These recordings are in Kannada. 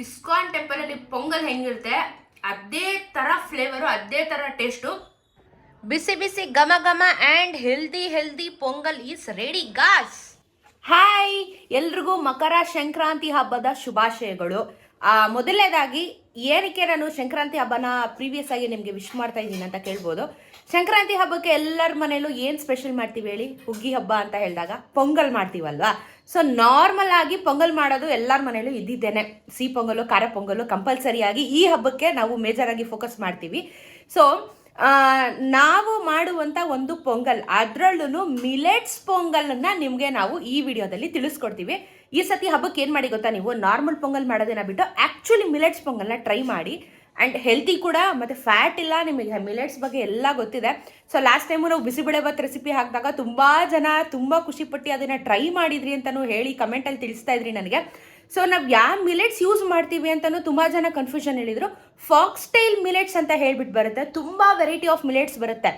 ಇಸ್ಕಾನ್ ಟೆಂಪಲ್ ಅಲ್ಲಿ ಪೊಂಗಲ್ ಹೆಂಗಿರುತ್ತೆ, ಅದೇ ತರ ಫ್ಲೇವರು ಅದೇ ತರ ಟೇಸ್ಟು ಬಿಸಿ ಬಿಸಿ ಘಮ ಘಮ and healthy healthy pongal is ready guys hi ಎಲ್ರಿಗೂ ಮಕರ ಸಂಕ್ರಾಂತಿ ಹಬ್ಬದ ಶುಭಾಶಯಗಳು. ಮೊದಲನೇದಾಗಿ ಏನಕ್ಕೆ ನಾನು ಸಂಕ್ರಾಂತಿ ಹಬ್ಬನ ಪ್ರೀವಿಯಸ್ ಆಗಿ ನಿಮಗೆ ವಿಶ್ ಮಾಡ್ತಾ ಇದ್ದೀನಿ ಅಂತ ಕೇಳ್ಬೋದು. ಸಂಕ್ರಾಂತಿ ಹಬ್ಬಕ್ಕೆ ಎಲ್ಲರ ಮನೇಲೂ ಏನು ಸ್ಪೆಷಲ್ ಮಾಡ್ತೀವಿ ಹೇಳಿ? ಹುಗ್ಗಿ ಹಬ್ಬ ಅಂತ ಹೇಳಿದಾಗ ಪೊಂಗಲ್ ಮಾಡ್ತೀವಲ್ವಾ? ಸೊ ನಾರ್ಮಲ್ ಆಗಿ ಪೊಂಗಲ್ ಮಾಡೋದು ಎಲ್ಲರ ಮನೆಯಲ್ಲೂ ಇದ್ದಿದ್ದೇನೆ. ಸಿಹಿ ಪೊಂಗಲು, ಖಾರ ಪೊಂಗಲು ಕಂಪಲ್ಸರಿಯಾಗಿ ಈ ಹಬ್ಬಕ್ಕೆ ನಾವು ಮೇಜರ್ ಆಗಿ ಫೋಕಸ್ ಮಾಡ್ತೀವಿ ಸೊ ನಾವು ಮಾಡುವಂಥ ಒಂದು ಪೊಂಗಲ್ ಅದರಲ್ಲೂ ಮಿಲೆಟ್ಸ್ ಪೊಂಗಲನ್ನು ನಿಮಗೆ ನಾವು ಈ ವಿಡಿಯೋದಲ್ಲಿ ತಿಳಿಸ್ಕೊಡ್ತೀವಿ. ಈ ಸತಿ ಹಬ್ಬಕ್ಕೆ ಏನು ಮಾಡಿ ಗೊತ್ತಾ ನೀವು? ನಾರ್ಮಲ್ ಪೊಂಗಲ್ ಮಾಡೋದೇನ ಬಿಟ್ಟು ಆ್ಯಕ್ಚುಲಿ ಮಿಲೆಟ್ಸ್ ಪೊಂಗಲ್ನ ಟ್ರೈ ಮಾಡಿ. ಆ್ಯಂಡ್ ಹೆಲ್ತಿ ಕೂಡ ಮತ್ತು ಫ್ಯಾಟ್ ಇಲ್ಲ ನಿಮಗೆ ಮಿಲೆಟ್ಸ್ ಬಗ್ಗೆ ಎಲ್ಲ ಗೊತ್ತಿದೆ. ಸೊ ಲಾಸ್ಟ್ ಟೈಮು ನಾವು ಬಿಸಿಬೇಳೆ ಭಾತ್ ರೆಸಿಪಿ ಹಾಕಿದಾಗ ತುಂಬ ಜನ ತುಂಬ ಖುಷಿಪಟ್ಟು ಅದನ್ನು ಟ್ರೈ ಮಾಡಿದ್ರಿ ಅಂತಲೂ ಹೇಳಿ ಕಮೆಂಟಲ್ಲಿ ತಿಳಿಸ್ತಾ ಇದ್ರಿ ನನಗೆ. ಸೊ ನಾವು ಯಾವ ಮಿಲೆಟ್ಸ್ ಯೂಸ್ ಮಾಡ್ತೀವಿ ಅಂತಲೂ ತುಂಬ ಜನ ಕನ್ಫ್ಯೂಷನ್ ಹೇಳಿದರು. ಫಾಕ್ಸ್ಟೈಲ್ ಮಿಲೆಟ್ಸ್ ಅಂತ ಹೇಳ್ಬಿಟ್ಟು ಬರುತ್ತೆ. ತುಂಬ ವೆರೈಟಿ ಆಫ್ ಮಿಲೆಟ್ಸ್ ಬರುತ್ತೆ.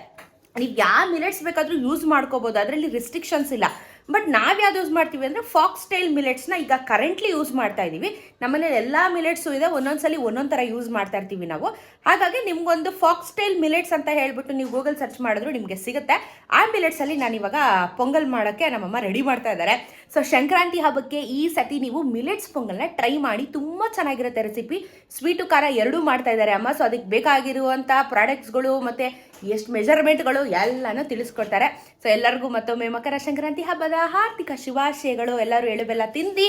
ನೀವು ಯಾವ ಮಿಲೆಟ್ಸ್ ಬೇಕಾದರೂ ಯೂಸ್ ಮಾಡ್ಕೋಬೋದು. ಅದರಲ್ಲಿ ರಿಸ್ಟ್ರಿಕ್ಷನ್ಸ್ ಇಲ್ಲ. ಬಟ್ ನಾವು ಯಾವ್ದು ಯೂಸ್ ಮಾಡ್ತೀವಿ ಅಂದರೆ ಫಾಕ್ಸ್ ಸ್ಟೈಲ್ ಮಿಲೆಟ್ಸ್ನ ಈಗ ಕರೆಂಟ್ಲಿ ಯೂಸ್ ಮಾಡ್ತಾ ಇದ್ದೀವಿ ನಮ್ಮಲ್ಲಿ ಎಲ್ಲ ಮಿಲೆಟ್ಸು ಇದೆ. ಒಂದೊಂದ್ಸಲಿ ಒಂದೊಂದು ಥರ ಯೂಸ್ ಮಾಡ್ತಾ ಇರ್ತೀವಿ ನಾವು. ಹಾಗಾಗಿ ನಿಮಗೊಂದು ಫಾಕ್ಸ್ ಸ್ಟೈಲ್ ಮಿಲೆಟ್ಸ್ ಅಂತ ಹೇಳ್ಬಿಟ್ಟು ನೀವು ಗೂಗಲ್ ಸರ್ಚ್ ಮಾಡಿದ್ರು ನಿಮಗೆ ಸಿಗುತ್ತೆ. ಆ ಮಿಲೆಟ್ಸಲ್ಲಿ ನಾನು ಇವಾಗ ಪೊಂಗಲ್ ಮಾಡೋಕ್ಕೆ ನಮ್ಮಮ್ಮ ರೆಡಿ ಮಾಡ್ತಾ ಇದ್ದಾರೆ ಸೊ ಸಂಕ್ರಾಂತಿ ಹಬ್ಬಕ್ಕೆ ಈ ಸತಿ ನೀವು ಮಿಲೆಟ್ಸ್ ಪೊಂಗಲ್ನ ಟ್ರೈ ಮಾಡಿ ತುಂಬ ಚೆನ್ನಾಗಿರುತ್ತೆ ರೆಸಿಪಿ ಸ್ವೀಟು ಖಾರ ಎರಡೂ ಮಾಡ್ತಾ ಇದ್ದಾರೆ ಅಮ್ಮ. ಸೊ ಅದಕ್ಕೆ ಬೇಕಾಗಿರುವಂಥ ಪ್ರಾಡಕ್ಟ್ಸ್ಗಳು ಮತ್ತು ಎಷ್ಟು ಮೆಜರ್ಮೆಂಟ್ಗಳು ಎಲ್ಲನೂ ತಿಳಿಸ್ಕೊಡ್ತಾರೆ. ಸೊ ಎಲ್ಲರಿಗೂ ಮತ್ತೊಮ್ಮೆ ಮಕರ ಸಂಕ್ರಾಂತಿ ಹಬ್ಬದ ಹಾರ್ದಿಕ ಶುಭಾಶಯಗಳು. ಎಲ್ಲರೂ ಎಳು ಬೆಲ್ಲ ತಿಂದು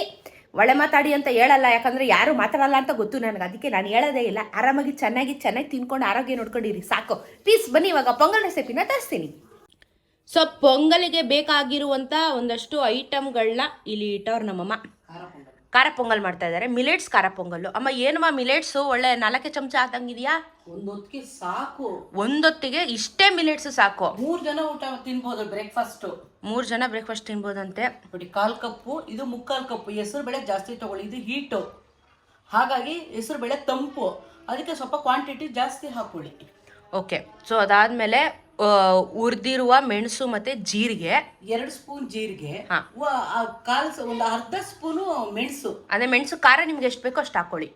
ಒಳ್ಳೆ ಮಾತಾಡಿ ಅಂತ ಹೇಳಲ್ಲ. ಯಾಕಂದ್ರೆ ಯಾರು ಮಾತಾಡಲ್ಲ ಅಂತ ಗೊತ್ತು ನನಗೆ. ಅದಕ್ಕೆ ನಾನು ಹೇಳೋದೇ ಇಲ್ಲ. ಆರಾಮಾಗಿ ಚೆನ್ನಾಗಿ ಚೆನ್ನಾಗಿ ತಿನ್ಕೊಂಡು ಆರೋಗ್ಯ ನೋಡ್ಕೊಂಡಿರಿ. ಸಾಕು. ಪ್ಲೀಸ್ ಬನ್ನಿ, ಇವಾಗ ಪೊಂಗಲ್ ರೆಸಿಪಿನ ತರಿಸ್ತೀನಿ. ಸೊ ಪೊಂಗಲಿಗೆ ಬೇಕಾಗಿರುವಂಥ ಒಂದಷ್ಟು ಐಟಮ್ಗಳನ್ನ ಇಲ್ಲಿ ಇಟ್ಟವ್ರು ನಮ್ಮಮ್ಮ. ಖಾರ ಪೊಂಗಲ್ ಮಾಡ್ತಾ ಇದ್ದಾರೆ ಮಿಲೆಟ್ಸ್ ಖಾರ ಪೊಂಗಲ್ಲು. ಅಮ್ಮ ಏನಮ್ಮ ಮಿಲೆಟ್ಸು? ಒಳ್ಳೆ ನಾಲ್ಕೇ ಚಮಚ ಆದಂಗಿದೆಯಾ? ಒಂದೊತ್ತಿಗೆ ಸಾಕು. ಒಂದೊತ್ತಿಗೆ ಇಷ್ಟೇ ಮಿಲೆಟ್ಸ್ ಸಾಕು. ಮೂರ್ ಜನ ಊಟ ತಿನ್ಬೋದು ಬ್ರೇಕ್ಫಾಸ್ಟ್ ಮೂರು ಜನ ಬ್ರೇಕ್ಫಾಸ್ಟ್ ತಿನ್ಬೋದಂತೆ. ನೋಡಿ ಕಾಲ್ ಕಪ್ಪು ಇದು ಮುಕ್ಕಾಲ್ ಕಪ್ಪು. ಹೆಸರು ಬೇಳೆ ಜಾಸ್ತಿ ತಗೊಳ್ಳಿ ಇದು ಹೀಟು ಹಾಗಾಗಿ ಹೆಸರು ಬೇಳೆ ತಂಪು. ಅದಕ್ಕೆ ಸ್ವಲ್ಪ ಕ್ವಾಂಟಿಟಿ ಜಾಸ್ತಿ ಹಾಕೊಳ್ಳಿ. ಓಕೆ ಸೊ ಅದಾದಮೇಲೆ ಹುರಿದಿರುವ ಮೆಣಸು ಮತ್ತೆ ಜೀರಿಗೆ. ಎರಡು ಸ್ಪೂನ್ ಜೀರಿಗೆ ಹಾ. ವ- ಆ ಕಾಲ್ ಸ- ಒಂದು ಅರ್ಧ ಸ್ಪೂನು ಮೆಣಸು. ಅಂದ್ರೆ ಮೆಣಸು ಖಾರ ನಿಮ್ಗೆ ಎಷ್ಟು ಬೇಕೋ ಅಷ್ಟು ಹಾಕೊಳ್ಳಿ.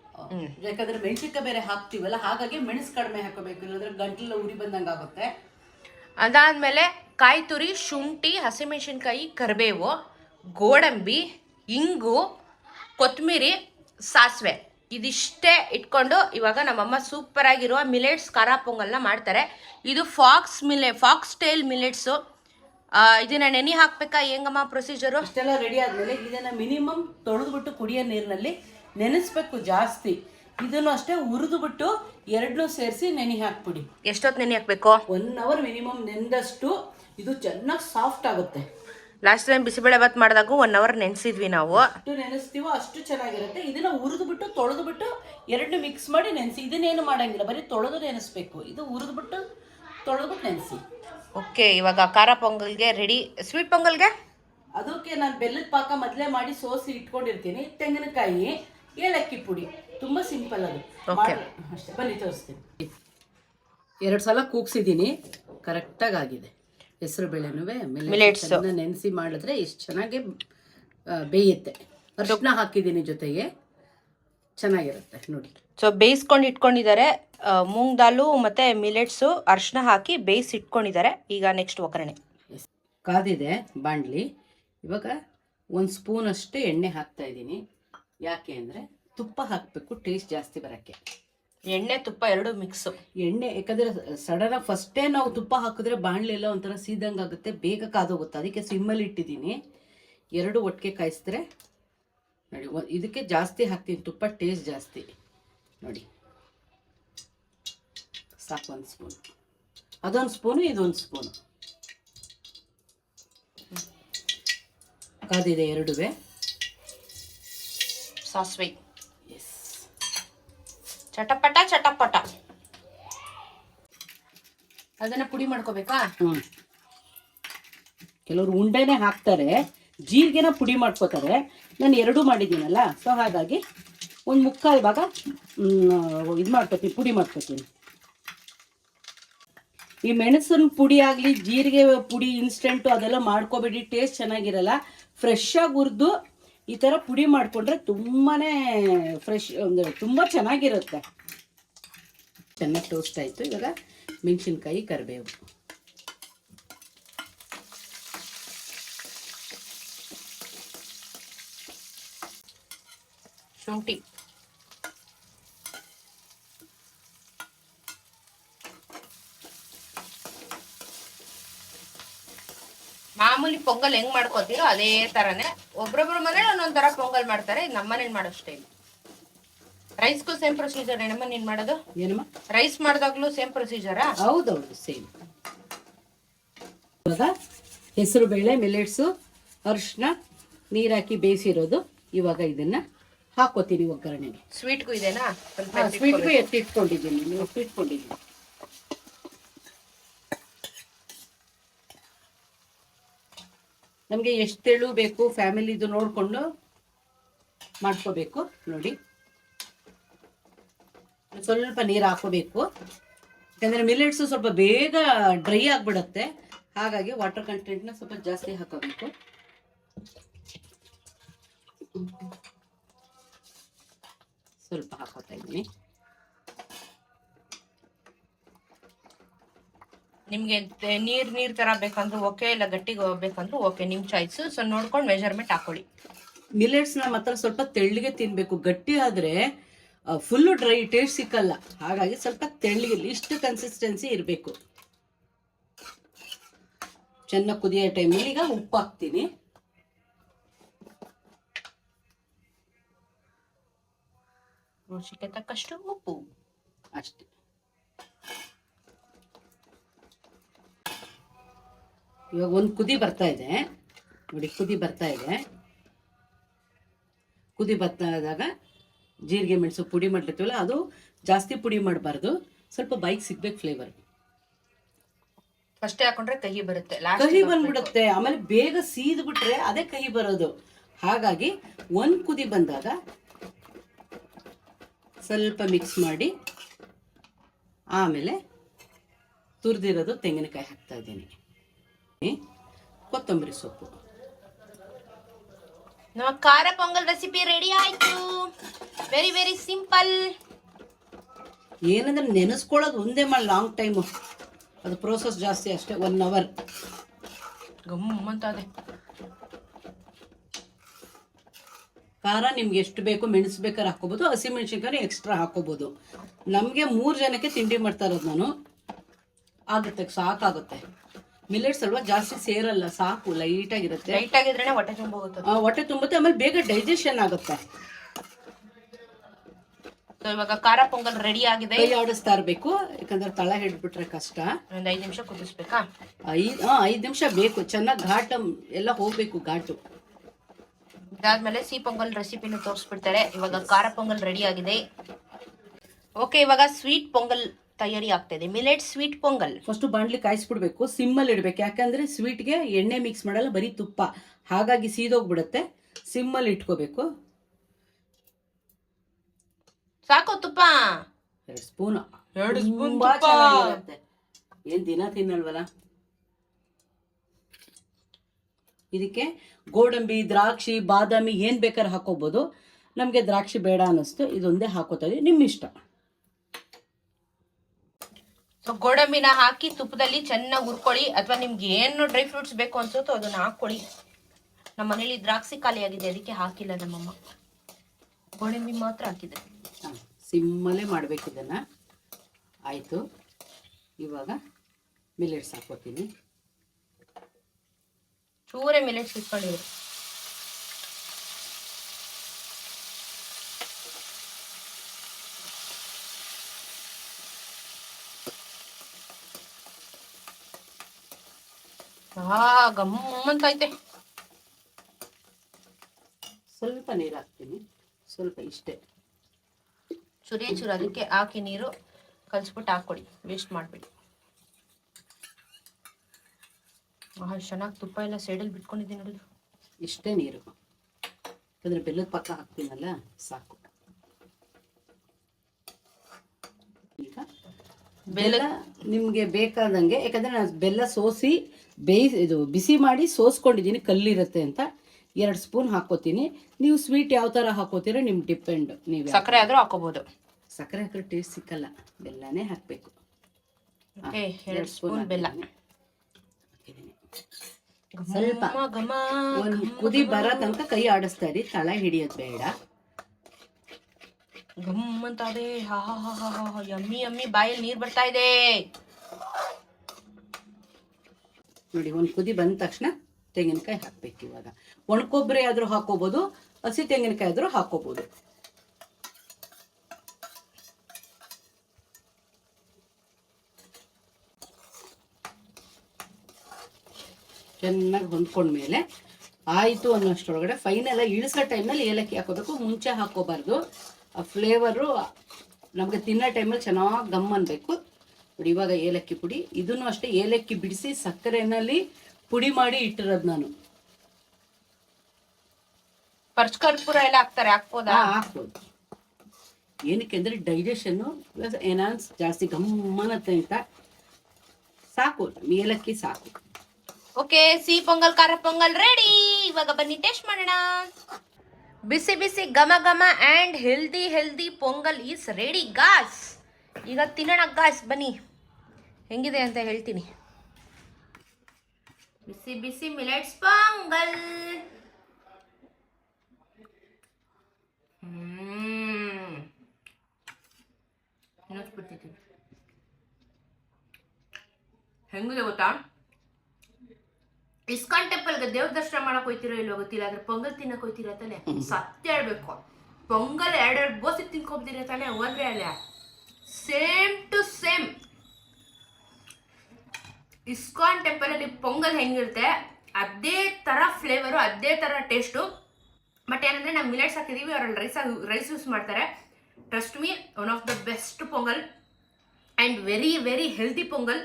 ಯಾಕಂದ್ರೆ ಮೆಣಸಿನ್ಕಾಯಿ ಬೇರೆ ಹಾಕ್ತಿವಲ್ಲ ಹಾಗಾಗಿ ಮೆಣಸು ಕಡಿಮೆ ಹಾಕೋಬೇಕು ಇಲ್ಲಾಂದ್ರೆ ಗಂಟಲ ಉರಿ ಬಂದಂಗೆ ಆಗುತ್ತೆ ಅದಾದ್ಮೇಲೆ ಕಾಯಿ ತುರಿ ಶುಂಠಿ ಹಸಿಮೆಣಸಿನ್ಕಾಯಿ ಕರಿಬೇವು ಗೋಡಂಬಿ ಇಂಗು ಕೊತ್ತಂಬರಿ ಸಾಸಿವೆ. ಇದಿಷ್ಟೇ ಇಟ್ಕೊಂಡು ಇವಾಗ ನಮ್ಮಮ್ಮ ಸೂಪರ್ ಆಗಿರುವ ಮಿಲೆಟ್ಸ್ ಖಾರ ಪೊಂಗಲ್ನ ಮಾಡ್ತಾರೆ. ಇದು ಫಾಕ್ಸ್ ಮಿಲೆ ಫಾಕ್ಸ್ ಟೈಲ್ ಮಿಲೆಟ್ಸು ಇದನ್ನ ನೆನೆ ಹಾಕ್ಬೇಕಾ? ಹೆಂಗಮ್ಮ ಪ್ರೊಸೀಜರು ಅಷ್ಟೆಲ್ಲ ರೆಡಿ ಆದ್ಮೇಲೆ ಇದನ್ನ ಮಿನಿಮಮ್ ತೊಳೆದ್ಬಿಟ್ಟು ಕುಡಿಯೋ ನೀರಿನಲ್ಲಿ ನೆನೆಸ್ಬೇಕು ಜಾಸ್ತಿ. ಇದನ್ನು ಅಷ್ಟೇ ಹುರಿದು ಬಿಟ್ಟು ಎರಡನ್ನೂ ಸೇರಿಸಿ ನೆನೆ ಹಾಕ್ಬಿಡಿ. ಎಷ್ಟೊತ್ತು ನೆನೆ ಹಾಕ್ಬೇಕು? ಒನ್ ಅವರ್ ಮಿನಿಮಮ್ ನೆಂದಷ್ಟು ಇದು ಚೆನ್ನಾಗಿ ಸಾಫ್ಟ್ ಆಗುತ್ತೆ. ಲಾಸ್ಟ್ ಟೈಮ್ ಬಿಸಿಬೇಳೆ ಬಾತ್ ಮಾಡಿದಾಗ ಒನ್ ಅವರ್ ನೆನೆಸಿದ್ವಿ ನಾವು. ಅಷ್ಟು ನೆನೆಸ್ತೀವೋ ಅಷ್ಟು ಚೆನ್ನಾಗಿರುತ್ತೆ. ಇದನ್ನ ಹುರಿದು ಬಿಟ್ಟು ತೊಳೆದು ಬಿಟ್ಟು ಎರಡು ಮಿಕ್ಸ್ ಮಾಡಿ ನೆನೆಸಿ. ಇದನ್ನೇನು ಮಾಡಂಗಿಲ್ಲ. ಬರೀ ತೊಳೆದು ನೆನೆಸ್ಬೇಕು. ಇದು ಹುರಿದು ಬಿಟ್ಟು ತೊಳೆದ್ಬಿಟ್ಟು ನೆನೆಸಿ. ಓಕೆ ಇವಾಗ ಖಾರ ಪೊಂಗಲ್ಗೆ ರೆಡಿ ಸ್ವೀಟ್ ಪೊಂಗಲ್ಗೆ? ಅದಕ್ಕೆ ನಾನು ಬೆಲ್ಲದ ಪಾಕ ಮೊದಲೇ ಮಾಡಿ ಸೋಸಿ ಇಟ್ಕೊಂಡಿರ್ತೀನಿ. ತೆಂಗಿನಕಾಯಿ ಏಲಕ್ಕಿ ಪುಡಿ. ತುಂಬಾ ಸಿಂಪಲ್ ಅದು. ಓಕೆ ಅಷ್ಟೇ. ಬನ್ನಿ ತೋರಿಸ್ತೀನಿ. ಎರಡು ಸಲ ಕೂಗ್ಸಿದ್ದೀನಿ. ಕರೆಕ್ಟಾಗಿ ಆಗಿದೆ. ಹೆಸರು ಬೇಳೆನೂ ಮಿಲೆಟ್ಸ್ ನೆನೆಸಿ ಮಾಡಿದ್ರೆ ಎಷ್ಟು ಚೆನ್ನಾಗಿ ಬೇಯುತ್ತೆ. ಅರಿಶಿನ ಹಾಕಿದ್ದೀನಿ ಜೊತೆಗೆ. ಚೆನ್ನಾಗಿರುತ್ತೆ ನೋಡಿ. ಸೊ ಬೇಯಿಸ್ಕೊಂಡು ಇಟ್ಕೊಂಡಿದ್ದಾರೆ ಮೂಂಗ್ ದಾಲು ಮತ್ತೆ ಮಿಲೆಟ್ಸು ಅರ್ಶಿನ ಹಾಕಿ ಬೇಯಿಸಿ ಇಟ್ಕೊಂಡಿದ್ದಾರೆ. ಈಗ ನೆಕ್ಸ್ಟ್ ಒಗ್ಗರಣೆ. ಕಾದಿದೆ ಬಾಣಲಿ ಇವಾಗ ಒಂದು ಸ್ಪೂನ್ ಅಷ್ಟು ಎಣ್ಣೆ ಹಾಕ್ತಾ ಇದ್ದೀನಿ. ಯಾಕೆ ಅಂದರೆ ತುಪ್ಪ ಹಾಕಬೇಕು ಟೇಸ್ಟ್ ಜಾಸ್ತಿ ಬರೋಕ್ಕೆ. ಎಣ್ಣೆ ತುಪ್ಪ ಎರಡು ಮಿಕ್ಸ್ ಎಣ್ಣೆ ಯಾಕಂದ್ರೆ ಸಡನ್ ಫಸ್ಟೇ ನಾವು ತುಪ್ಪ ಹಾಕಿದ್ರೆ ಬಾಣಲೆ ಎಲ್ಲ ಒಂಥರ ಸೀದಂಗೆ ಆಗುತ್ತೆ ಬೇಗ ಕಾದೋಗುತ್ತೆ. ಅದಕ್ಕೆ ಸಿಮ್ಮಲ್ಲಿ ಇಟ್ಟಿದ್ದೀನಿ. ಎರಡು ಒಟ್ಟಿಗೆ ಕಾಯಿಸಿದ್ರೆ ನೋಡಿ ಇದಕ್ಕೆ ಜಾಸ್ತಿ ಹಾಕ್ತೀನಿ. ತುಪ್ಪ ಟೇಸ್ಟ್ ಜಾಸ್ತಿ. ನೋಡಿ. ಸಾಕು ಒಂದು ಸ್ಪೂನ್ ಅದೊಂದು ಸ್ಪೂನು ಇದೊಂದು ಸ್ಪೂನು ಕಾದಿದೆ ಎರಡುವೆ. ಸಾಸಿವೆ. ಚಟಪಟ ಚಟಪಟ. ಅದನ್ನ ಪುಡಿ ಮಾಡ್ಕೋಬೇಕಾ? ಕೆಲವರು ಉಂಡೆನೇ ಹಾಕ್ತಾರೆ, ಜೀರಿಗೆನ ಪುಡಿ ಮಾಡ್ಕೋತಾರೆ. ನಾನು ಎರಡೂ ಮಾಡಿದ್ದೀನಲ್ಲ ಸೊ ಹಾಗಾಗಿ ಒಂದು ಮುಕ್ಕಾಲು ಭಾಗ ಇದು ಮಾಡ್ಕೋತೀನಿ, ಪುಡಿ ಮಾಡ್ಕೋತೀನಿ. ಈ ಮೆಣಸಿನ ಪುಡಿ ಆಗಲಿ, ಜೀರಿಗೆ ಪುಡಿ ಇನ್ಸ್ಟೆಂಟು ಅದೆಲ್ಲ ಮಾಡ್ಕೋಬೇಡಿ ಟೇಸ್ಟ್ ಚೆನ್ನಾಗಿರಲ್ಲ. ಫ್ರೆಶ್ ಆಗಿ ಹುರಿದು ಈ ಥರ ಪುಡಿ ಮಾಡಿಕೊಂಡ್ರೆ ತುಂಬಾ ಫ್ರೆಶ್ ಒಂದು ತುಂಬ ಚೆನ್ನಾಗಿರುತ್ತೆ. ಚೆನ್ನಾಗಿ ಟೋಸ್ಟ್ ಆಯಿತು. ಇವಾಗ ಮೆಣಸಿನ್ಕಾಯಿ ಕರಿಬೇವು. ಶುಂಠಿ. ಮಾಮೂಲಿ ಪೊಂಗಲ್ ಹೆಂಗ್ ಮಾಡ್ಕೋತೀರೋ ಅದೇ ತರನೇ. ಒಬ್ರೊಬ್ರ ಮನೇಲಿ ಒಂದೊಂದ್ ತರ ಪೊಂಗಲ್ ಮಾಡ್ತಾರೆ ಇದು ನಮ್ಮ ಮನೇಲಿ ಮಾಡೋ ಸ್ಟೈಲ್ ರೈಸ್ಗೂ ಸೇಮ್ ಪ್ರೊಸೀಜರ್ ಏನಮ್ಮ ನೀನ್ ಮಾಡೋದು? ಏನಮ್ಮ? ರೈಸ್ ಮಾಡಿದಾಗ್ಲೂ ಸೇಮ್ ಪ್ರೊಸೀಜರ್ ಹೌದೌದು ಸೇಮ್ ಇವಾಗ ಹೆಸರು ಬೇಳೆ ಮಿಲೆಟ್ಸು ಅರಿಶಿನ ನೀರ್ ಹಾಕಿ ಬೇಯಿಸಿರೋದು. ಇವಾಗ ಇದನ್ನ ಹಾಕೋತೀನಿ ಒಗ್ಗರಣೆಗೆ. ಸ್ವೀಟ್ಗೂ ಇದೆನಾ? ಸ್ವೀಟ್ಗೂ ಎತ್ತಿಟ್ಕೊಂಡಿದ್ದೀನಿ ನೀವು ಇಟ್ಕೊಂಡಿದ್ದೀನಿ ನಮಗೆ ಎಷ್ಟು ತೆಳು ಬೇಕು ಫ್ಯಾಮಿಲಿದು ನೋಡಿಕೊಂಡು ಮಾಡ್ಕೋಬೇಕು, ನೋಡಿ. ಸ್ವಲ್ಪ ನೀರು ಹಾಕೋಬೇಕು. ಯಾಕಂದರೆ ಮಿಲೆಟ್ಸು ಸ್ವಲ್ಪ ಬೇಗ ಡ್ರೈ ಆಗಿಬಿಡುತ್ತೆ. ಹಾಗಾಗಿ ವಾಟರ್ ಕಂಟೆಂಟ್ನ ಸ್ವಲ್ಪ ಜಾಸ್ತಿ ಹಾಕೋಬೇಕು. ಸ್ವಲ್ಪ ಹಾಕೋತಾ ಇದ್ದೀನಿ. ನಿಮ್ಗೆ ನೀರು ನೀರ್ ತರ ಬೇಕಂದ್ರೂ ಓಕೆ ಇಲ್ಲ ಗಟ್ಟಿಗೆ ಬೇಕಂದ್ರೆ ಓಕೆ ನಿಮ್ ಚಾಯ್ಸ್ ಸೊ ನೋಡ್ಕೊಂಡು ಮೆಜರ್ಮೆಂಟ್ ಹಾಕೊಳ್ಳಿ. ಮಿಲೆಟ್ಸ್ನ ಮಾತ್ರ ಸ್ವಲ್ಪ ತೆಳ್ಳಗೆ ತಿನ್ಬೇಕು. ಗಟ್ಟಿ ಆದ್ರೆ ಫುಲ್ಲು ಡ್ರೈ ಟೇಸ್ಟ್ ಸಿಕ್ಕಲ್ಲ. ಹಾಗಾಗಿ ಸ್ವಲ್ಪ ತೆಳ್ಳಗೆ ಇಷ್ಟು ಕನ್ಸಿಸ್ಟೆನ್ಸಿ ಇರಬೇಕು. ಚೆನ್ನಾಗಿ ಕುದಿಯೋ ಟೈಮಲ್ಲಿ ಈಗ ಉಪ್ಪು ಹಾಕ್ತೀನಿ. ರುಚಿಗೆ ತಕ್ಕಷ್ಟು ಉಪ್ಪು. ಅಷ್ಟೇ. ಇವಾಗ ಒಂದು ಕುದಿ ಬರ್ತಾ ಇದೆ. ನೋಡಿ ಕುದಿ ಬರ್ತಾ ಇದೆ. ಕುದಿ ಬರ್ತಾ ಇದ್ದಾಗ ಜೀರಿಗೆ ಮೆಣಸು ಪುಡಿ ಮಾಡಿರ್ತೀವಲ್ಲ ಅದು ಜಾಸ್ತಿ ಪುಡಿ ಮಾಡಬಾರ್ದು. ಸ್ವಲ್ಪ ಬೈಕ್ ಸಿಗ್ಬೇಕು ಫ್ಲೇವರ್ ಫಸ್ಟೇ ಹಾಕೊಂಡ್ರೆ ಕಹಿ ಬರುತ್ತೆ. ಕಹಿ ಬಂದ್ಬಿಡುತ್ತೆ. ಆಮೇಲೆ ಬೇಗ ಸೀದ್ ಬಿಟ್ರೆ ಅದೇ ಕಹಿ ಬರೋದು. ಹಾಗಾಗಿ ಒಂದು ಕುದಿ ಬಂದಾಗ ಸ್ವಲ್ಪ ಮಿಕ್ಸ್ ಮಾಡಿ ಆಮೇಲೆ ತುರಿದಿರೋದು ತೆಂಗಿನಕಾಯಿ ಹಾಕ್ತಾ ಇದ್ದೀನಿ. ಕೊತ್ತಂಬರಿ ಸೊಪ್ಪು. ನಮ್ಮ ಖಾರ ಪೊಂಗಲ್ ರೆಸಿಪಿ ರೆಡಿ ಆಯ್ತು. ವೆರಿ ವೆರಿ ಸಿಂಪಲ್ ಏನಂದ್ರೆ ನೆನೆಸ್ಕೊಳ್ಳೋದು ಒಂದೇ ಮಾಡಿ ಲಾಂಗ್ ಟೈಮು ಅದು ಪ್ರೋಸೆಸ್ ಜಾಸ್ತಿ ಅಷ್ಟೇ ಒನ್ ಅವರ್ ಗಮ್ಮಂತ ಅದೇ ಖಾರ ನಿಮ್ಗೆ ಎಷ್ಟು ಬೇಕು ಮೆಣಸು ಬೇಕಾದ್ರೆ ಹಾಕೋಬೋದು ಹಸಿ ಮೆಣಸಿನ್ಕಾಯಿ ಎಕ್ಸ್ಟ್ರಾ ಹಾಕೋಬೋದು ನಮಗೆ ಮೂರು ಜನಕ್ಕೆ ತಿಂಡಿ ಮಾಡ್ತಾ ಇರೋದು ನಾನು. ಆಗುತ್ತೆ ಸಾಕಾಗುತ್ತೆ. ಮಿಲೆಟ್ಸ್ ಅಲ್ವಾ ಜಾಸ್ತಿ ಸೇರಲ್ಲ ಸಾಕು ಲೈಟ್ ಆಗಿರುತ್ತೆ. ಲೈಟ್ ಆಗಿದ್ರೆ ಹೊಟ್ಟೆ ತುಂಬ ಹೋಗುತ್ತೆ ಆ, ಹೊಟ್ಟೆ ತುಂಬುತ್ತೆ ಆಮೇಲೆ ಬೇಗ ಡೈಜೆಷನ್ ಆಗುತ್ತೆ. ಇವಾಗ ಖಾರ ಪೊಂಗಲ್ ರೆಡಿ ಆಗಿದೆ. ಕೈ ಆಡಿಸ್ತಾ ಇರಬೇಕು ಯಾಕಂದ್ರೆ ತಳ ಹಿಡ್ಬಿಟ್ರೆ ಕಷ್ಟ. ಒಂದು ಐದು ನಿಮಿಷ ಕುದಿಸ್ಬೇಕಾ? ಐದು ಹಾಂ ಐದು ನಿಮಿಷ ಬೇಕು ಚೆನ್ನಾಗಿ ಘಾಟ ಎಲ್ಲ ಹೋಗ್ಬೇಕು ಘಾಟು. ಇದಾದ್ಮೇಲೆ ಸಿಹಿ ಪೊಂಗಲ್ ರೆಸಿಪಿನ ತೋರಿಸ್ಬಿಡ್ತಾರೆ. ಇವಾಗ ಖಾರ ಪೊಂಗಲ್ ರೆಡಿ ಆಗಿದೆ. ಓಕೆ ಇವಾಗ ಸ್ವೀಟ್ ಪೊಂಗಲ್ ತಯಾರಿ ಆಗ್ತಿದೆ ಮಿಲೆಟ್ ಸ್ವೀಟ್ ಪೊಂಗಲ್. ಫಸ್ಟ್ ಬಾಂಡ್ಲಿ ಕಾಯಿಸ್ಬಿಡ್ಬೇಕು ಸಿಮ್ಮಲ್ಲಿ ಇಡಬೇಕು. ಯಾಕಂದ್ರೆ ಸ್ವೀಟ್ಗೆ ಎಣ್ಣೆ ಮಿಕ್ಸ್ ಮಾಡಲ್ಲ ಬರೀ ತುಪ್ಪ. ಹಾಗಾಗಿ ಸೀದೋಗ್ಬಿಡುತ್ತೆ. ಸಿಮ್ಮಲ್ಲಿ ಇಟ್ಕೋಬೇಕು. ಸಾಕು ತುಪ್ಪ. ಎರಡು ಸ್ಪೂನ್ ಎರಡು ಸ್ಪೂನ್ ಏನ್ ದಿನ ತಿನ್ನಲ್ವಲ್ಲ? ಇದಕ್ಕೆ ಗೋಡಂಬಿ ದ್ರಾಕ್ಷಿ ಬಾದಾಮಿ ಏನ್ ಬೇಕಾದ್ರೆ ಹಾಕೋಬಹುದು ನಮಗೆ ದ್ರಾಕ್ಷಿ ಬೇಡ ಅನ್ನಿಸ್ತು. ಇದೊಂದೇ ಹಾಕೋತಾ ಇದೀವಿ ನಿಮ್ಮ ಇಷ್ಟ ಗೋಡಂಬಿನ ಹಾಕಿ ತುಪ್ಪದಲ್ಲಿ ಚೆನ್ನಾಗಿ ಹುರ್ಕೊಳ್ಳಿ. ಅಥವಾ ನಿಮ್ಗೆ ಏನು ಡ್ರೈ ಫ್ರೂಟ್ಸ್ ಬೇಕು ಅನ್ಸುತ್ತೋ ಅದನ್ನ ಹಾಕೊಳ್ಳಿ ನಮ್ಮ ಮನೇಲಿ ದ್ರಾಕ್ಷಿ ಖಾಲಿ ಆಗಿದೆ ಅದಕ್ಕೆ ಹಾಕಿಲ್ಲ ನಮ್ಮಮ್ಮ. ಗೋಡಂಬಿ ಮಾತ್ರ ಹಾಕಿದೆ. ಸಿಮ್ಮಲ್ಲೇ ಮಾಡ್ಬೇಕು ಇದನ್ನ. ಆಯ್ತು. ಇವಾಗ ಮಿಲೆಟ್ಸ್ ಹಾಕೋತೀನಿ ಚೂರೇ ಮಿಲೆಟ್ಸ್ ಇಟ್ಕೊಂಡಿದ್ರು ಆ ಗಮ್ಮಂತ ಐತೆ ಸ್ವಲ್ಪ ನೀರು ಹಾಕ್ತೀನಿ. ಸ್ವಲ್ಪ ಇಷ್ಟೇ. ಚುರಿ ಚೂರು ಅದಕ್ಕೆ ಹಾಕಿ ನೀರು ಕಲಸ್ಬಿಟ್ಟು ಹಾಕ್ಕೊಡಿ ವೇಸ್ಟ್ ಮಾಡಬೇಡಿ. ಆಹಾ ಚೆನ್ನಾಗಿ ತುಪ್ಪ ಎಲ್ಲ ಸೈಡಲ್ಲಿ ಬಿಟ್ಕೊಂಡಿದ್ದೀನಿ ನೋಡಿ. ಇಷ್ಟೇ ನೀರು. ಯಾಕಂದರೆ ಬೆಲ್ಲದ ಪಕ್ಕ ಹಾಕ್ತೀನಲ್ಲ ಸಾಕು ಈಗ ಬೆಲ್ಲ ನಿಮಗೆ ಬೇಕಾದಂಗೆ ಯಾಕಂದರೆ ನಾನು ಬೆಲ್ಲ ಸೋಸಿ ಬೇಯಿಸಿ ಇದು ಬಿಸಿ ಮಾಡಿ ಸೋಸ್ಕೊಂಡಿದ್ದೀನಿ ಕಲ್ಲಿರುತ್ತೆ ಅಂತ. ಎರಡು ಸ್ಪೂನ್ ಹಾಕೋತೀನಿ ನೀವು ಸ್ವೀಟ್ ಯಾವ ಥರ ಹಾಕೋತೀರ ನಿಮ್ಗೆ ಡಿಪೆಂಡ್. ನೀವು ಸಕ್ಕರೆ ಆದ್ರೂ ಹಾಕೋಬಹುದು ಸಕ್ಕರೆ ಹಾಕಿದ್ರೆ ಟೇಸ್ಟ್ ಸಿಕ್ಕಲ್ಲ. ಬೆಲ್ಲನೇ ಹಾಕಬೇಕು. ಓಕೆ ಎರಡು ಸ್ಪೂನ್ ಬೆಲ್ಲ. ಸ್ವಲ್ಪ ಒಂದು ಕುದಿ ಬರೋ ತನಕ ಕೈ ಆಡಿಸ್ತಾ ಇರಿ. ತಳ ಹಿಡಿಯೋದು ಬೇಡ. ಘಮ್ ಅಂತ ಅದೇ ಹಾ ಹಾ ಹಾ ಹಾ. ಯಮ್ಮಿ ಯಮ್ಮಿ ಬಾಯಲ್ಲಿ ನೀರ್ ಬರ್ತಾ ಇದೆ. ನೋಡಿ, ಒಂದು ಕುದಿ ಬಂದ ತಕ್ಷಣ ತೆಂಗಿನಕಾಯಿ ಹಾಕ್ಬೇಕು ಇವಾಗ. ಒಣಕೊಬ್ಬರಿ ಆದ್ರೂ ಹಾಕೋಬಹುದು ಹಸಿ ತೆಂಗಿನಕಾಯಿ ಆದ್ರೂ ಹಾಕೋಬಹುದು ಚೆನ್ನಾಗಿ ಹೊಂದ್ಕೊಂಡ್ಮೇಲೆ ಆಯಿತು ಅನ್ನೋಷ್ಟರೊಳಗಡೆ ಫೈನಲ್ ಇಳಿಸೋ ಟೈಮ್ನಲ್ಲಿ ಏಲಕ್ಕಿ ಹಾಕೋಬೇಕು. ಮುಂಚೆ ಹಾಕೋಬಾರ್ದು ಆ ಫ್ಲೇವರು ನಮಗೆ ತಿನ್ನೋ ಟೈಮಲ್ಲಿ ಚೆನ್ನಾಗಿ ಗಮ್ ಅನ್ಬೇಕು. ನೋಡಿ ಇವಾಗ ಏಲಕ್ಕಿ ಪುಡಿ. ಇದನ್ನು ಅಷ್ಟೇ ಏಲಕ್ಕಿ ಬಿಡಿಸಿ ಸಕ್ಕರೆನಲ್ಲಿ ಪುಡಿ ಮಾಡಿ ಇಟ್ಟಿರೋದು ನಾನು. ಪರ್ಚ್ ಕರ್ಪೂರ ಎಲ್ಲ ಹಾಕ್ತಾರೆ ಹಾಕ್ಬೋದಾ? ಹಾಕ್ಬೋದು. ಏನಕ್ಕೆ ಅಂದರೆ ಡೈಜೆಷನ್ನು ಎನಾನ್ಸ್ ಜಾಸ್ತಿ ಗಮ್ಮನತ್ತೆ ಅಂತ. ಸಾಕು ಏಲಕ್ಕಿ ಸಾಕು. ಓಕೆ ಸಿಹಿ ಪೊಂಗಲ್ ಖಾರ ಪೊಂಗಲ್ ರೆಡಿ ಇವಾಗ ಬನ್ನಿ ಟೇಸ್ಟ್ ಮಾಡೋಣ. ಬಿಸಿ ಬಿಸಿ ಘಮ ಘಮ and healthy healthy pongal is ready guys ಈಗ ತಿನ್ನೋಣ ಗಾಸ್ ಬನ್ನಿ. ಹೆಂಗಿದೆ ಅಂತ ಹೇಳ್ತೀನಿ. ಬಿಸಿ ಬಿಸಿ ಮಿಲೆಟ್ಸ್ ಪೊಂಗಲ್. ಹ್ಮ್. ಇನ್ನೊಂದ್ಸ್ಬಿಡ್ತಿದ್ದೀನಿ ಹೆಂಗಿದೆ ಗೊತ್ತಾ? ಇಸ್ಕಾನ್ ಟೆಂಪಲ್ಗೆ ದೇವ್ರ ದರ್ಶನ ಮಾಡಕ್ ಹೋಯ್ತಿರೋ ಇಲ್ಲೋ ಗೊತ್ತಿಲ್ಲ ಆದ್ರೆ ಪೊಂಗಲ್ ತಿನ್ನಕ್ ಹೋಯ್ತಿರ ತಾನೆ? ಸತ್ಯ ಹೇಳ್ಬೇಕು. ಪೊಂಗಲ್ ಎರಡೆರಡು ಬೋಸಿ ತಿನ್ಕೊಂಬಿಟ್ಟಿರ ತಾನೆ ಒಂದ್ರೆ ಅಲ್ಲ same to same. ISKCON temple ಅಲ್ಲಿ ಪೊಂಗಲ್ ಹೆಂಗಿರುತ್ತೆ ಅದೇ ತರ ಫ್ಲೇವರು ಅದೇ ತರ ಟೇಸ್ಟು. ಬಟ್ ಏನಂದ್ರೆ ನಾವು ಮಿಲೆಟ್ಸ್ ಹಾಕಿದೀವಿ ಅವ್ರಲ್ಲಿ ರೈಸ್ ರೈಸ್ ಯೂಸ್ ಮಾಡ್ತಾರೆ. Trust me one of the best pongal. And very very healthy pongal.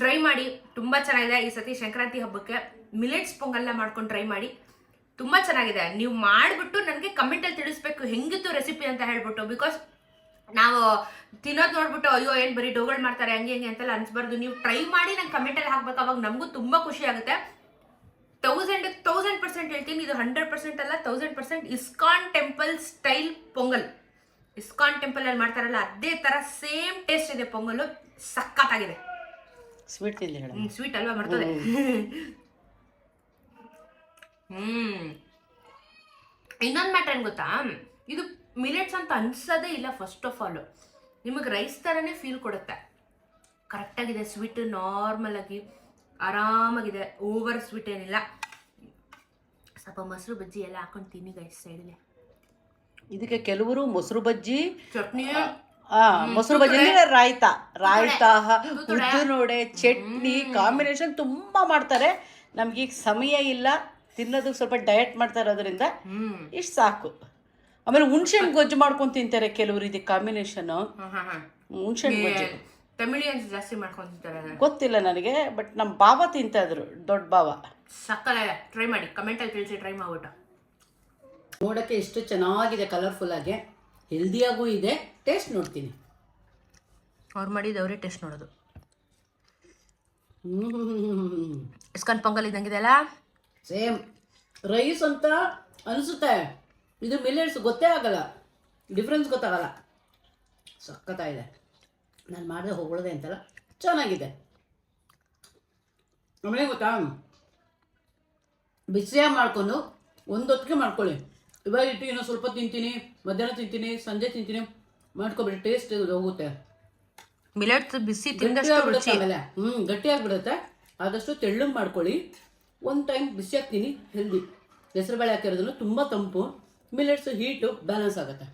Try ಮಾಡಿ. ತುಂಬ ಚೆನ್ನಾಗಿದೆ ಈ ಸತಿ ಸಂಕ್ರಾಂತಿ ಹಬ್ಬಕ್ಕೆ. ಮಿಲೆಟ್ಸ್ ಪೊಂಗಲ್ನ ಮಾಡ್ಕೊಂಡು ಟ್ರೈ ಮಾಡಿ. ತುಂಬ ಚೆನ್ನಾಗಿದೆ. ನೀವು ಮಾಡಿಬಿಟ್ಟು ನನಗೆ ಕಮೆಂಟಲ್ಲಿ ತಿಳಿಸ್ಬೇಕು ಹೆಂಗಿತ್ತು ರೆಸಿಪಿ ಅಂತ ಹೇಳ್ಬಿಟ್ಟು. ಬಿಕಾಸ್ ನಾವು ತಿನ್ನೋದು ನೋಡ್ಬಿಟ್ಟು, ಅಯ್ಯೋ, ಏನು ಬರೀ ಡೋಗಳು ಮಾಡ್ತಾರೆ, ಹಂಗೆ ಹಂಗೆ ಅಂತೆಲ್ಲ ಅನ್ಸ್ಬಾರ್ದು. ನೀವು ಟ್ರೈ ಮಾಡಿ ನಂಗೆ ಕಮೆಂಟಲ್ಲಿ ಹಾಕ್ಬೇಕು. ಅವಾಗ ನಮಗೂ ತುಂಬ ಖುಷಿ ಆಗುತ್ತೆ. ತೌಸಂಡ್ ತೌಸಂಡ್ ಪರ್ಸೆಂಟ್ ಹೇಳ್ತೀನಿ. ಇದು ಹಂಡ್ರೆಡ್ ಪರ್ಸೆಂಟ್ ಅಲ್ಲ thousand percent ISKCON temple style pongal. ISKCON temple ಅಲ್ಲಿ ಮಾಡ್ತಾರಲ್ಲ, ಅದೇ ತರ ಸೇಮ್ ಟೇಸ್ಟ್ ಇದೆ ಪೊಂಗಲು ಸಖತ್ತಾಗಿದೆ. ಸ್ವೀಟ್ ತಿಂದು ಹೇಳ. ಸ್ವೀಟ್ ಅಲ್ವಾ ಬರ್ತದೆ? ಹ್ಮ್. ಇನ್ನೊಂದು ಮ್ಯಾಟ್ರ್ ಏನು ಗೊತ್ತಾ? ಇದು ಮಿಲೆಟ್ಸ್ ಅಂತ ಅನ್ಸೋದೇ ಇಲ್ಲ ಫಸ್ಟ್ ಆಫ್ ಆಲ್ ನಿಮಗೆ ರೈಸ್ ಥರನೇ ಫೀಲ್ ಕೊಡುತ್ತೆ. ಕರೆಕ್ಟಾಗಿದೆ ಸ್ವೀಟ್ ನಾರ್ಮಲ್ ಆಗಿ ಆರಾಮಾಗಿದೆ ಓವರ್ ಸ್ವೀಟ್ ಏನಿಲ್ಲ. ಸ್ವಲ್ಪ ಮೊಸರು ಬಜ್ಜಿ ಎಲ್ಲ ಹಾಕೊಂಡು ತಿನ್ನಿ ಗೈಸ್ ಸೈಡಲ್ಲಿ ಇದಕ್ಕೆ ಕೆಲವರು ಮೊಸರು ಬಜ್ಜಿ ಚಟ್ನಿ ಮೊಸರು ಬಜ್ಜಿ ಅಂದ್ರೆ ರಾಯ್ತ. ರಾಯ್ತ ತೂತುಡೆ. ಉದ್ದು ನೋಡೆ ಚಟ್ನಿ ಕಾಂಬಿನೇಷನ್ ತುಂಬಾ ಮಾಡ್ತಾರೆ. ನಮ್ಗೀಗ ಸಮಯ ಇಲ್ಲ. ತಿನ್ನೋದಕ್ಕೆ ಸ್ವಲ್ಪ ಡಯಟ್ ಮಾಡ್ತಾ ಇರೋದ್ರಿಂದ ಇಷ್ಟು ಸಾಕು. ಆಮೇಲೆ ಹುಣ್ಸೆ ಗೊಜ್ಜು ಮಾಡ್ಕೊಂಡು ತಿಂತಾರೆ ಕೆಲವರು ಇದಕ್ಕೆ ಕಾಂಬಿನೇಷನ್ ಹಾ ಹಾ ಹಾ. ಹುಣ್ಸೆಹಣ್ಣು ಗೊಜ್ಜು. ತಮಿಳಿಯನ್ಸ್ ಜಾಸ್ತಿ ಮಾಡ್ಕೊಂತಿದ್ದಾರೆ ಗೊತ್ತಿಲ್ಲ ನನಗೆ ಬಟ್ ನಮ್ಮ ಬಾವ ತಿಂತಾ ಇದ್ರು ದೊಡ್ಡ ಬಾವ. ಸಕ್ಕಲ್ಲ ಟ್ರೈ ಮಾಡಿ. ಕಮೆಂಟಲ್ಲಿ ತಿಳಿಸಿ ಟ್ರೈ ಮಾಡ್ಬಿಟ್ಟು. ನೋಡೋಕ್ಕೆ ಎಷ್ಟು ಚೆನ್ನಾಗಿದೆ ಕಲರ್ಫುಲ್ ಆಗಿ. ಹೆಲ್ದಿಯಾಗೂ ಇದೆ ಟೇಸ್ಟ್ ನೋಡ್ತೀನಿ. ಅವ್ರು ಮಾಡಿದ್ದು ಅವರೇ ಟೇಸ್ಟ್ ನೋಡೋದು. ಇಸ್ಕಾನ್ ಪೊಂಗಲ್ ಇದ್ದಂಗಿದೆ ಅಲ್ಲ? ಸೇಮ್. ರೈಸ್ ಅಂತ ಅನಿಸುತ್ತೆ. ಇದು ಮಿಲೆಟ್ಸ್ ಗೊತ್ತೇ ಆಗಲ್ಲ. ಡಿಫ್ರೆನ್ಸ್ ಗೊತ್ತಾಗಲ್ಲ. ಸಖತ್ತಾಗಿದೆ. ನಾನು ಮಾಡಿದೆ ಹೊಗಳದೆ ಅಂತಲ್ಲ. ಚೆನ್ನಾಗಿದೆ. ಆಮೇಲೆ ಗೊತ್ತಾ? ಬಿಸಿಯಾಗಿ ಮಾಡ್ಕೊಂಡು ಒಂದೊತ್ತಿಗೆ ಮಾಡ್ಕೊಳ್ಳಿ. ಇವಾಗ ಇಟ್ಟು ಇನ್ನೊಂದು ಸ್ವಲ್ಪ ತಿಂತೀನಿ ಮಧ್ಯಾಹ್ನ ತಿಂತೀನಿ ಸಂಜೆ ತಿಂತೀನಿ ಮಾಡ್ಕೊಬಿಡಿ ಟೇಸ್ಟ್ ಹೋಗುತ್ತೆ. ಮಿಲೆಟ್ಸ್ ಬಿಸಿ ತಿಂದಷ್ಟು ರುಚಿ. ಆಮೇಲೆ. ಹ್ಮ್ ಗಟ್ಟಿ ಆಗ್ಬಿಡುತ್ತೆ. ಆದಷ್ಟು ತೆಳ್ಳು ಮಾಡ್ಕೊಳ್ಳಿ. ಒಂದು ಟೈಮ್ ಬಿಸಿ ಹಾಕ್ತೀನಿ ಹೆಲ್ದಿ ಹೆಸರುಬೇಳೆ ಹಾಕಿರೋದನ್ನು ತುಂಬ ತಂಪು. ಮಿಲೆಟ್ಸ್ ಹೀಟು ಬ್ಯಾಲೆನ್ಸ್ ಆಗುತ್ತೆ.